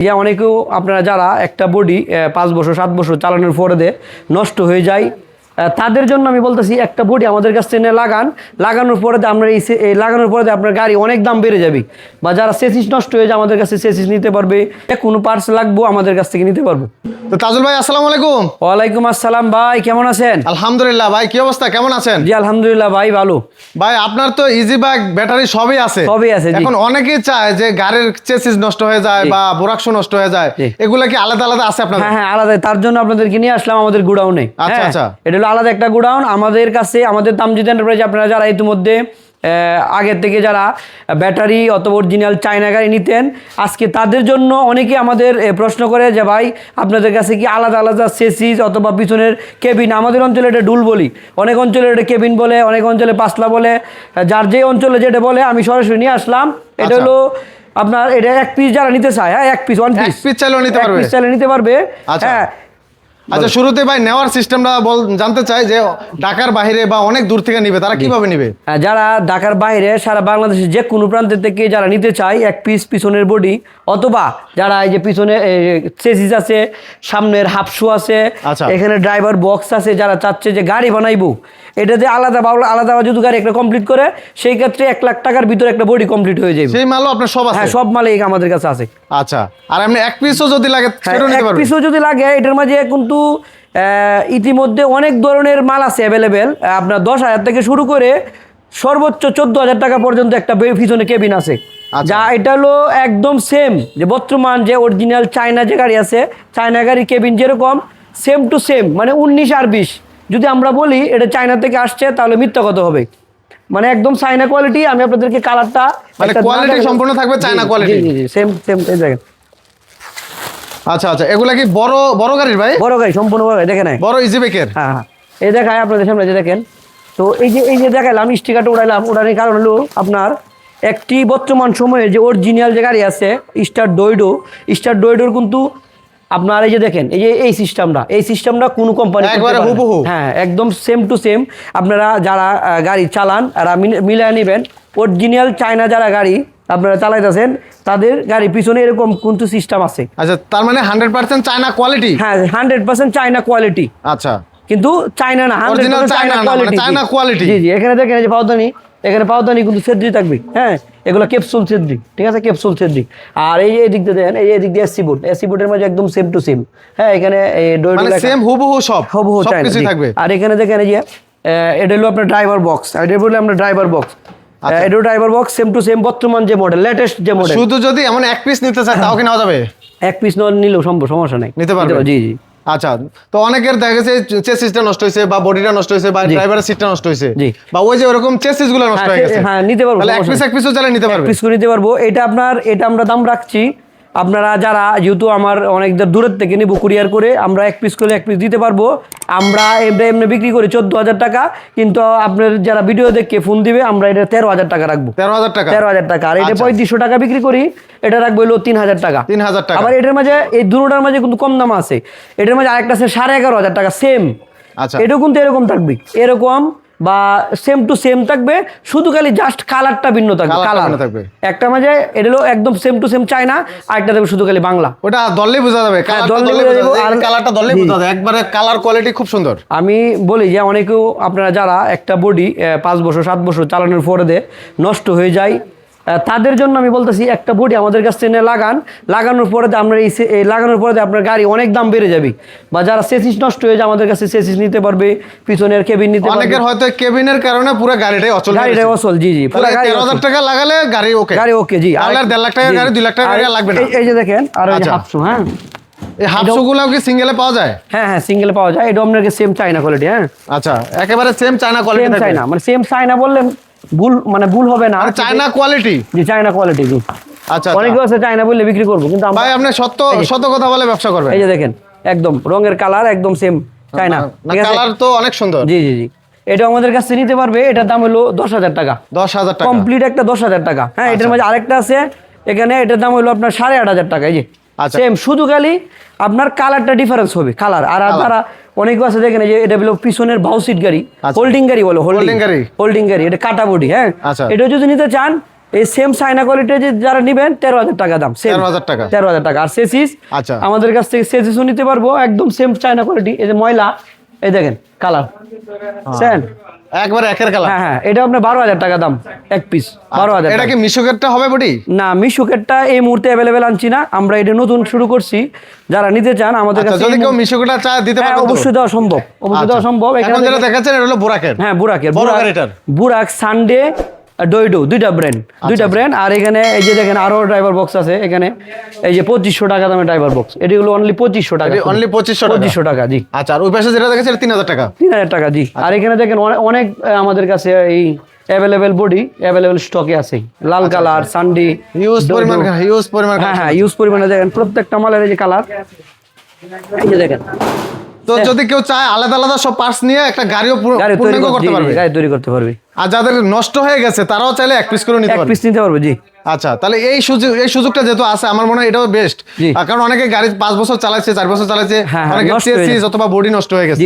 যে অনেকেও আপনারা যারা একটা বডি পাঁচ বছর সাত বছর চালানোর পরে নষ্ট হয়ে যায় তাদের জন্য আমি বলতেছি একটা বডি আমাদের কাছ থেকে লাগান। লাগানোর পরে আমরা এই লাগানোর পরে আপনার গাড়ি অনেক দাম বেড়ে যাবে। বা যারা সেসিস নষ্ট হয়ে যায় আমাদের কাছে সেসিস নিতে পারবে। কোনো পার্টস লাগবো আমাদের কাছ থেকে নিতে পারব। তো তাজুল ভাই আসসালামু আলাইকুম। ওয়ালাইকুম আসসালাম ভাই কেমন আছেন? আলহামদুলিল্লাহ ভাই কি অবস্থা? কেমন আছেন? জি আলহামদুলিল্লাহ ভাই ভালো। ভাই আপনার তো ইজি বাইক ব্যাটারি সবই আছে। সবই আছে, এখন অনেকেই চায় যে গাড়ির চেসিস নষ্ট হয়ে যায় বা বোরাক্স নষ্ট হয়ে যায়। এগুলা কি আলাদা আলাদা আছে আপনার হ্যাঁ হ্যাঁ আলাদা। তার জন্য আপনাদেরকে নিয়ে আসলাম আমাদের গোডাউনে। আচ্ছা, আচ্ছা। এটা হলো আলাদা একটা গোডাউন। আমাদের কাছে আমাদের তামজিদ এন্টারপ্রাইজ আপনারা যারা ইতিমধ্যে আগের থেকে যারা ব্যাটারি অথবা অরিজিনাল চায়না গাড়ি নিতেন আজকে তাদের জন্য অনেকে আমাদের প্রশ্ন করে যে ভাই আপনাদের কাছে কি আলাদা আলাদা সেসিস অথবা পিছনের কেবিন? আমাদের অঞ্চলে এটা ডুল বলি। অনেক অঞ্চলে এটা কেবিন বলে অনেক অঞ্চলে পাসলা বলে। যার যে অঞ্চলে যেটা বলে আমি সরাসরি নিয়ে আসলাম। এটা আচ্ছা। হলো আপনার এটা এক পিস যারা নিতে চায় হ্যাঁ এক পিস ওয়ান এক পিস piece নিতে পারবে? চাইলে নিতে পারবে। আচ্ছা। হ্যাঁ আচ্ছা শুরুতে ভাই নেওয়ার সিস্টেমটা বল জানতে চাই যে ঢাকার বাইরে বা অনেক দূর থেকে নিবে তারা কীভাবে নিবে? হ্যাঁ, যারা ঢাকার বাইরে সারা বাংলাদেশে যে কোনো প্রান্ত থেকে যারা নিতে চায় এক পিস পিছনের বডি অথবা যারা এই যে পিছনে চেসিস আছে সামনের হাফশু আছে আচ্ছা। এখানে ড্রাইভার বক্স আছে যারা চাচ্ছে যে গাড়ি বানাইবো এটাতে আলাদা বাউলা আলাদা যদি গাড়ি একটা কমপ্লিট করে সেই ক্ষেত্রে এক লাখ টাকার ভিতরে একটা বডি কমপ্লিট হয়ে যাবে সেই মালও আপনার সব আছে? হ্যাঁ সব মালই আমাদের কাছে আছে। আচ্ছা আর এমনি এক পিসও যদি লাগে হ্যাঁ, নিতে এক পিসও যদি লাগে এটার মাঝে কিন্তু ইতিমধ্যে অনেক ধরনের মাল আছে অ্যাভেলেবেল আপনার দশ হাজার থেকে শুরু করে সর্বোচ্চ চোদ্দ হাজার টাকা পর্যন্ত একটা পিছনে কেবিন আছে। আচ্ছা। যা এটা হলো একদম সেম যে বর্তমান যে অরিজিনাল চায়না যে গাড়ি আছে চায়না গাড়ি কেবিন যেরকম সেম টু সেম মানে উনিশ আর বিশ। যদি আমরা বলি এটা চায়না থেকে আসছে তাহলে মিথ্যা কথা হবে। মানে একদম চায়না কোয়ালিটি আমি আপনাদেরকে কালারটা মানে quality সম্পূর্ণ থাকবে চায়না quality? জি জি সেম সেম দেখেন। আচ্ছা আচ্ছা এগুলা কি বড় বড় গাড়ির ভাই? বড় গাড়ি সম্পূর্ণ বড় গাড়ি দেখেন বড় ইজি বাইকের হ্যাঁ হ্যাঁ। এই দেখায় আপনাদের সামনে যে দেখেন। তো এই যে এই যে দেখাইলাম স্টিকারটা উড়াইলাম উড়ানোর কারণ হলো আপনার একটি বর্তমান সময়ে যে অরিজিনাল যে গাড়ি আছে স্টার ডোইডো স্টার ডোইডোর কিন্তু আপনার এই যে দেখেন এই যে এই সিস্টেমটা এই সিস্টেমটা কোনো কোম্পানি হ্যাঁ একদম সেম টু সেম আপনারা যারা গাড়ি চালান তারা মিলিয়ে নেবেন। অরিজিনাল চায়না যারা গাড়ি আপনারা চালাইতেছেন তাদের গাড়ি পিছনে এরকম কিন্তু সিস্টেম আছে। আচ্ছা তার মানে হান্ড্রেড পার্সেন্ট চায়না কোয়ালিটি হ্যাঁ হান্ড্রেড পার্সেন্ট চায়না কোয়ালিটি আচ্ছা। কিন্তু চায়না না Original 100% চায়না চায়না জি। জি জি এখানে দেখেন যে পাউদানি এখানে পাউদানি কিন্তু সেদ্রি থাকবে হ্যাঁ? এগুলো ক্যাপসুল সেদ্রি ঠিক আছে? ক্যাপসুল সেদ্রি আর এই যে এদিক দিয়ে দেখেন এই এদিক দিয়ে এসি বোর্ড এসি বোর্ডের মধ্যে একদম সেম টু সেম হ্যাঁ? এখানে এই ডোর মানে সেম হুবহু সব হবু সব কিছুই থাকবে। আর এখানে দেখেন এই যে এটা হলো আপনার ড্রাইভার বক্স আর এটা বলে আমরা ড্রাইভার বক্স আচ্ছা। এটা driver box same to same বর্তমান যে মডেল লেটেস্ট যে মডেল শুধু যদি এমন এক পিস নিতে চায় তাও কি নেওয়া যাবে? এক পিস নিলেও সম্ভব সমস্যা নাই। নিতে পারবে? জি জি। আচ্ছা তো অনেকের দেখা গেছে চেসিসটা নষ্ট হয়েছে বা বডিটা নষ্ট হয়েছে বা ড্রাইভারের সিটটা নষ্ট হয়েছে। বা ওই যে ওরকম চেসিসগুলো নষ্ট হ্যাঁ, হয়ে গেছে। হ্যাঁ, নিতে পারব, তাহলে এক পিস এক পিসও চালে নিতে পারব। পিস করে নিতে পারব। এটা আপনার এটা আমরা দাম রাখছি। আপনারা যারা যেহেতু আমার অনেক দূরের থেকে নিব কুরিয়ার করে আমরা এক পিস করে এক পিস দিতে পারব। আমরা এমনি এমনি বিক্রি করি চোদ্দ হাজার টাকা কিন্তু আপনার যারা ভিডিও দেখে ফোন দিবে আমরা এটা তেরো হাজার টাকা রাখব। তেরো হাজার টাকা? তেরো হাজার টাকা। আর এটা আচ্ছা। পঁয়ত্রিশশো টাকা বিক্রি করি এটা রাখব হলো তিন হাজার টাকা। তিন হাজার টাকা। আবার এটার মাঝে এই দুটোটার মাঝে কিন্তু কম দাম আছে। এটার মাঝে আরেকটা আছে সাড়ে এগারো হাজার টাকা সেম আচ্ছা। এটাও কিন্তু এরকম থাকবে। এরকম বা সেম টু সেম থাকবে শুধু খালি জাস্ট কালারটা ভিন্ন থাকবে কালার থাকবে। একটা মাঝে এটা হলো একদম সেম টু সেম চায়না আরেকটা থাকবে শুধু খালি বাংলা। ওটা দললেই বোঝা যাবে যাবে আর- কালারটা দললে বোঝা যাবে একবারে কালার কোয়ালিটি খুব সুন্দর। আমি বলি যে অনেকেও আপনারা যারা একটা বডি পাঁচ বছর সাত বছর চালানোর পরে দে নষ্ট হয়ে যায় তাদের জন্য আমি বলতেছি একটা বডি আমাদের কাছ থেকে লাগান। লাগানোর পরে আমরা এই লাগানোর পরে আপনার গাড়ি অনেক দাম বেড়ে যাবে। বা যারা সেসিস নষ্ট হয়ে যায় আমাদের কাছে সেসিস নিতে পারবে পিছনের কেবিন নিতে পারবে। অনেকের হয়তো কেবিনের কারণে পুরো গাড়িটাই অচল গাড়িটা গেছে। অসল জি জি পুরো গাড়ি তেরো হাজার অচল। টাকা লাগালে গাড়ি ওকে গাড়ি ওকে জি আর দেড় লাখ টাকা গাড়ি দুই লাখ টাকা গাড়ি লাগবে না। এই- এই যে দেখেন আর যে আচ্ছা। হ্যাঁ? এই হাফশোগুলো কি সিঙ্গেলে পাওয়া যায়? হ্যাঁ হ্যাঁ সিঙ্গেল পাওয়া যায়। এটা আপনাকে সেম চাইনা কোয়ালিটি হ্যাঁ? আচ্ছা একেবারে same China quality same China মানে সেম চাইনা বললে ভুল মানে ভুল হবে না। চায়না কোয়ালিটি জি চায়না কোয়ালিটি জি। আচ্ছা অনেকে আছে চাইনা বললে বিক্রি করব কিন্তু আমরা ভাই আপনি সত্য সত্য কথা বলে ব্যবসা করবেন। এই যে দেখেন একদম রঙের কালার একদম সেম চায়না না কালার তো অনেক সুন্দর। জি জি জি। এটা আমাদের কাছে নিতে পারবে এটার দাম হলো দশ হাজার টাকা। দশ হাজার টাকা। কমপ্লিট একটা দশ হাজার টাকা। হ্যাঁ এটার আচ্ছা। মধ্যে আরেকটা আছে এখানে এটার দাম হলো আপনার সাড়ে আট হাজার টাকা এই যে। আচ্ছা। সেম শুধু খালি আপনার কালারটা ডিফারেন্স হবে কালার আর আপনারা অনেক আছে দেখেন যে এটা হলো পিছনের বাউ সিট গাড়ি আচ্ছা। হোল্ডিং গাড়ি বলো হোল্ডিং গাড়ি। হোল্ডিং গাড়ি এটা কাটা বডি হ্যাঁ আচ্ছা। এটা যদি নিতে চান এই সেম চাইনা কোয়ালিটি যে যারা নেবেন তেরো হাজার টাকা দাম সেম 13,000 টাকা। তেরো হাজার টাকা আর সেসিস আচ্ছা। আমাদের কাছ থেকে সেসিসও নিতে পারব একদম সেম চাইনা কোয়ালিটি এই যে ময়লা এই দেখেন কালার সেন? একবার একের কালার হ্যাঁ হ্যাঁ এটা আপনার বারো হাজার টাকা দাম এক পিস বারো হাজার আচ্ছা, এটা। কি মিশুকেরটা হবে বডি না মিশুকেরটা এই মুহূর্তে অ্যাভেলেবেল আনছি না আমরা এটা নতুন শুরু করছি। যারা নিতে চান আমাদের আচ্ছা কাছে যদি কেউ মিশুকেরটা চায় দিতে পারে অবশ্যই দেওয়া সম্ভব অবশ্যই দেওয়া আচ্ছা। সম্ভব। এখন যেটা দেখাচ্ছেন এটা হলো বুরাকের। হ্যাঁ বুরাকের। বুরাক সানডে ডইডো দুইটা ব্র্যান্ড দুইটা ব্র্যান্ড আর এখানে এই যে দেখেন আরও ড্রাইভার বক্স আছে এখানে। এই যে পঁচিশশো টাকা দামের ড্রাইভার বক্স এটি হলো অনলি পঁচিশশো টাকা 2500 টাকা? পঁচিশশো টাকা জি। আচ্ছা আর ওই পাশে যেটা দেখাচ্ছেন তিন হাজার টাকা। তিন হাজার টাকা জি। আর এখানে দেখেন অনেক আমাদের কাছে এই অ্যাভেলেবেল বডি অ্যাভেলেবেল স্টকে আছে। লাল কালার সানডি হিউজ পরিমাণ হিউজ পরিমাণ হ্যাঁ হ্যাঁ ইউজ পরিমাণে দেখেন। প্রত্যেকটা মালের এই যে কালার এই যে দেখেন। তো যদি কেউ চায় আলাদা আলাদা সব পার্টস নিয়ে একটা গাড়িও পূর্ণাঙ্গ করতে পারবে গাড়ি তৈরি করতে পারবে। আর যাদের নষ্ট হয়ে গেছে তারাও চাইলে এক পিস করে নিতে পারবে। এক পিস নিতে পারবে জি। আচ্ছা তাহলে এই সুযোগ এই সুযোগটা যেহেতু আছে আমার মনে হয় এটাও বেস্ট কারণ অনেকে গাড়ি পাঁচ বছর চালাচ্ছে চার বছর চালাচ্ছে হ্যাঁ, হ্যাঁ, অনেকে অথবা বডি নষ্ট হয়ে গেছে।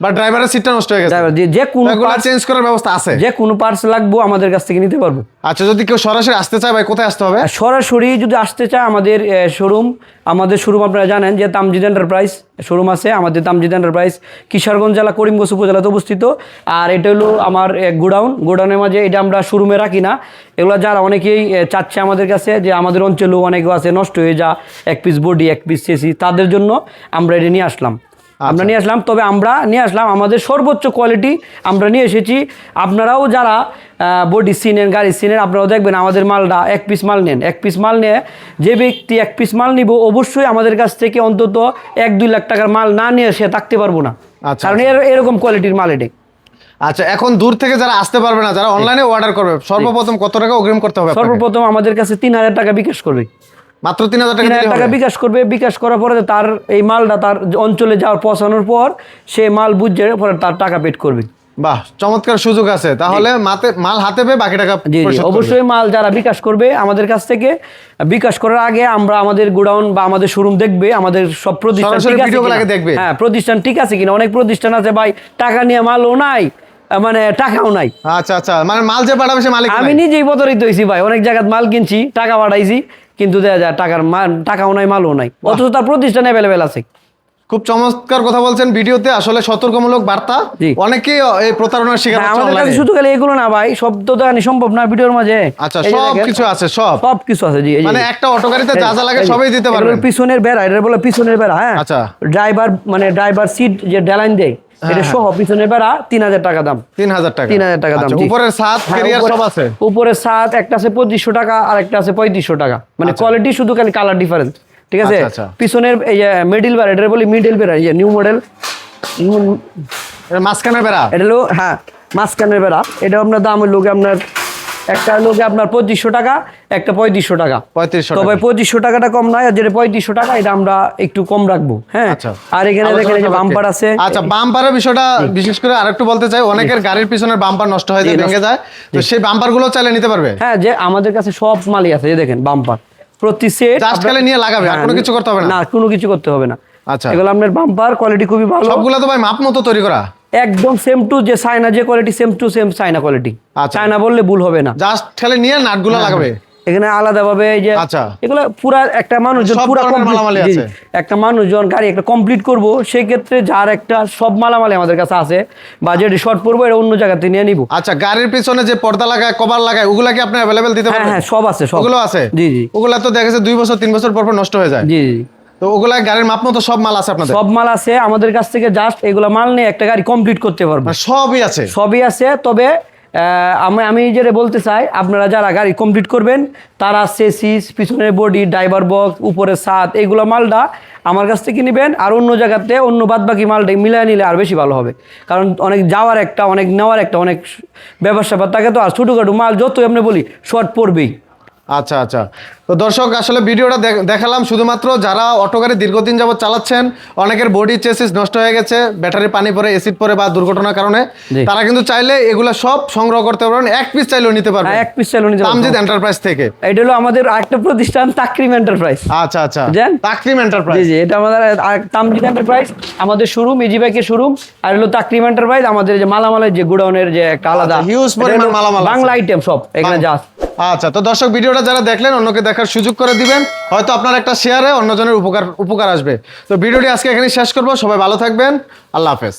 বা ড্রাইভারের সিটটা নষ্ট হয়ে গেছে। যে- কোনো চেঞ্জ করার ব্যবস্থা আছে। যে কোনো পার্টস লাগবো আমাদের কাছ থেকে নিতে পারব। আচ্ছা যদি কেউ সরাসরি আসতে চায় ভাই কোথায় আসতে হবে? সরাসরি যদি আসতে চায় আমাদের শোরুম আমাদের শোরুম আপনারা জানেন যে তামজিদ এন্টারপ্রাইজ শোরুম আছে। আমাদের তামজিদ এন্টারপ্রাইজ কিশোরগঞ্জ জেলা করিমগঞ্জ উপজেলাতে অবস্থিত। আর এটা হলো আমার গোডাউন। গোডাউনের মাঝে এটা আমরা শোরুমে রাখি না। এগুলো যারা অনেকেই এ, চাচ্ছে আমাদের কাছে যে আমাদের অঞ্চলেও অনেকে আছে নষ্ট হয়ে যা এক পিস বডি এক পিস চেসি তাদের জন্য আমরা এটা নিয়ে আসলাম। আমরা নিয়ে আসলাম তবে আমরা নিয়ে আসলাম আমাদের সর্বোচ্চ কোয়ালিটি আমরা নিয়ে এসেছি। আপনারাও যারা বডি সিনেন গাড়ি সিনেন আপনারাও দেখবেন আমাদের মালটা এক পিস মাল নেন। এক পিস মাল নিয়ে যে ব্যক্তি এক পিস মাল নিব অবশ্যই আমাদের কাছ থেকে অন্তত এক দুই লাখ টাকার মাল না নিয়ে সে থাকতে পারব না। আচ্ছা, কারণ এরকম কোয়ালিটির মাল এটি আচ্ছা এখন দূর থেকে যারা আসতে পারবে না যারা অনলাইনে অর্ডার করবে সর্বপ্রথম কত টাকা অগ্রিম করতে হবে সর্বপ্রথম আমাদের কাছে তিন হাজার টাকা বিকাশ করবে। মাত্র তিন হাজার টাকা বিকাশ করবে বিকাশ করার পরে তার এই মালটা তার অঞ্চলে যাওয়ার পৌঁছানোর পর সে মাল বুঝে পরে তার টাকা পেড করবে। বাহ চমৎকার সুযোগ আছে। তাহলে মাতে মাল হাতে পেয়ে বাকি টাকা। অবশ্যই মাল যারা বিকাশ করবে আমাদের কাছ থেকে বিকাশ করার আগে আমরা আমাদের গোডাউন বা আমাদের শোরুম দেখবে আমাদের সব প্রতিষ্ঠান ঠিক আছে কিনা। দেখবে। হ্যাঁ প্রতিষ্ঠান ঠিক আছে কিনা? অনেক প্রতিষ্ঠান আছে ভাই টাকা নিয়ে মালও নাই মানে টাকাও নাই। আচ্ছা আচ্ছা মানে মাল যে পাঠাবে সে মালিক আমি। নিজেই প্রতারিত হয়েছি ভাই অনেক জায়গায় মাল কিনছি টাকা পাঠাইছি কিন্তু দেখা যায় টাকার টাকাও নাই মালও নাই। অথচ তার প্রতিষ্ঠান অ্যাভেলেবেল আছে। খুব চমৎকার কথা বলছেন ভিডিওতে আসলে সতর্কমূলক বার্তা। অনেকেই এই প্রতারণার শিকার হচ্ছে আমাদের কাছে শুধু খালি এগুলো না ভাই সব তো দেখানি সম্ভব না ভিডিওর মাঝে। আচ্ছা সব কিছু আছে সব। সব কিছু আছে জি মানে একটা অটো গাড়িতে যা যা লাগে সবই দিতে পারবেন। পিছনের বেড়া এটা বলে পিছনের বেড়া হ্যাঁ। আচ্ছা। ড্রাইভার মানে ড্রাইভার সিট যে ডেলাইন দেয় এটা হ্যাঁ। সহ পিছনের বেড়া তিন হাজার টাকা দাম। তিন হাজার টাকা। তিন হাজার টাকা দাম আচ্ছা, উপরের সাত হ্যাঁ, ক্যারিয়ার সব আছে? উপরে সাত একটা আছে পঁচিশশো টাকা আর একটা আছে পঁয়ত্রিশশো টাকা। মানে কোয়ালিটি শুধু খালি কালার ডিফারেন্স ঠিক আছে? আচ্ছা, আচ্ছা। পিছনের এই যে মিডিল বেড়া এটা বলি মিডিল বেড়া এই যে নিউ মডেল বেড়া? এটা হলো হ্যাঁ মাঝখানের বেড়া। এটা আপনার দাম হলো আপনার একটা লোকে আপনার পঁচিশশো টাকা একটা পঁয়ত্রিশশো টাকা। পঁয়ত্রিশশো তবে। পঁচিশশো টাকাটা কম নয় আর যেটা পঁয়ত্রিশশো টাকা এটা আমরা একটু কম রাখব হ্যাঁ? আচ্ছা। আর এখানে দেখেন এই যে বাম্পার আছে। আচ্ছা বাম্পারের বিষয়টা বিশেষ করে আরেকটু বলতে চাই অনেকের গাড়ির পিছনের বাম্পার নষ্ট হয়ে যায় ভেঙে যায়। তো সেই বাম্পারগুলো চাইলে নিতে পারবে? হ্যাঁ যে আমাদের কাছে সব মালই আছে এই দেখেন বাম্পার প্রতি সেট Just খালি নিয়ে লাগাবে, আর কোনো কিছু করতে হবে না? না কোনো কিছু করতে হবে না। আচ্ছা। এগুলো আপনার বাম্পার কোয়ালিটি খুবই ভালো। সবগুলো তো ভাই মাপ মতো তৈরি করা। একদম সেম টু যে চায়না যে quality same to same China quality. China বললে ভুল হবে না। জাস্ট খালি নিয়ে নাটগুলো লাগাবে। এখানে আলাদা ভাবে এই যে আচ্ছা। এগুলো পুরা একটা মানুষজন পুরা। একটা মানুষজন গাড়ি একটা কমপ্লিট করব সেই ক্ষেত্রে যার একটা সব মালামালি আমাদের কাছে আছে বা যেটি শর্ট পড়ব এটা অন্য জায়গাতে নিয়ে নিব। আচ্ছা গাড়ির পিছনে যে পর্দা লাগায় কভার লাগায় ওগুলা কি আপনি অ্যাভেলেবেল দিতে হ্যাঁ পারবেন? হ্যাঁ সব আছে সব। ওগুলো আছে? জি জি। ওগুলা তো দেখা যাচ্ছে দুই বছর তিন বছর পর পর নষ্ট হয়ে যায়। জি জি। তো ওগুলা গাড়ির মাপ মতো সব মাল আছে আপনাদের? সব মাল আছে আমাদের কাছ থেকে জাস্ট এগুলো মাল নিয়ে একটা গাড়ি কমপ্লিট করতে পারব। মানে সবই আছে? সবই আছে তবে আমি আমি যেটা বলতে চাই আপনারা যারা গাড়ি কমপ্লিট করবেন তারা সেসিস পিছনের বডি ড্রাইভার বক্স উপরে ছাদ এইগুলো মালটা আমার কাছ থেকে নেবেন আর অন্য জায়গাতে অন্য বাদ বাকি মালটা মিলিয়ে নিলে আর বেশি ভালো হবে। কারণ অনেক যাওয়ার একটা অনেক নেওয়ার একটা অনেক ব্যবসা থাকে তো আর ছোটোখাটো মাল যতই আপনি বলি শর্ট পড়বেই। আচ্ছা আচ্ছা। তো দর্শক আসলে ভিডিওটা দেখালাম শুধুমাত্র যারা অটো গাড়ি দীর্ঘদিন যাবত চালাচ্ছেন অনেকের বডি চেসিস নষ্ট হয়ে গেছে ব্যাটারি পানি পরে এসিড পরে বা দুর্ঘটনার কারণে তারা কিন্তু চাইলে এগুলা সব সংগ্রহ করতে পারবেন এক পিস চাইলেও নিতে পারবেন। হ্যাঁ, এক পিস চালু নিতে পারব। তামজিদ এন্টারপ্রাইজ থেকে। এটা হলো আমাদের আরেকটা প্রতিষ্ঠান তাকরিম এন্টারপ্রাইজ আচ্ছা আচ্ছা? তাকরিম এন্টারপ্রাইজ জি জি এটা আমাদের তামজিদ এন্টারপ্রাইজ আমাদের শোরুম ইজি বাইকের শোরুম আর হলো তাকরিম এন্টারপ্রাইজ আমাদের যে মালামালের যে গোডাউনের যে একটা আলাদা আচ্ছা, huge পরিমাণ মালামাল বাংলা আইটেম সব এখানে যা। আচ্ছা তো দর্শক, ভিডিওটা যারা দেখলেন, অন্যকে দেখার সুযোগ করে দিবেন। হয়তো আপনার একটা শেয়ারে অন্যজনের উপকার উপকার আসবে। তো ভিডিওটি আজকে এখানে শেষ করব। সবাই ভালো থাকবেন। আল্লাহ হাফেজ।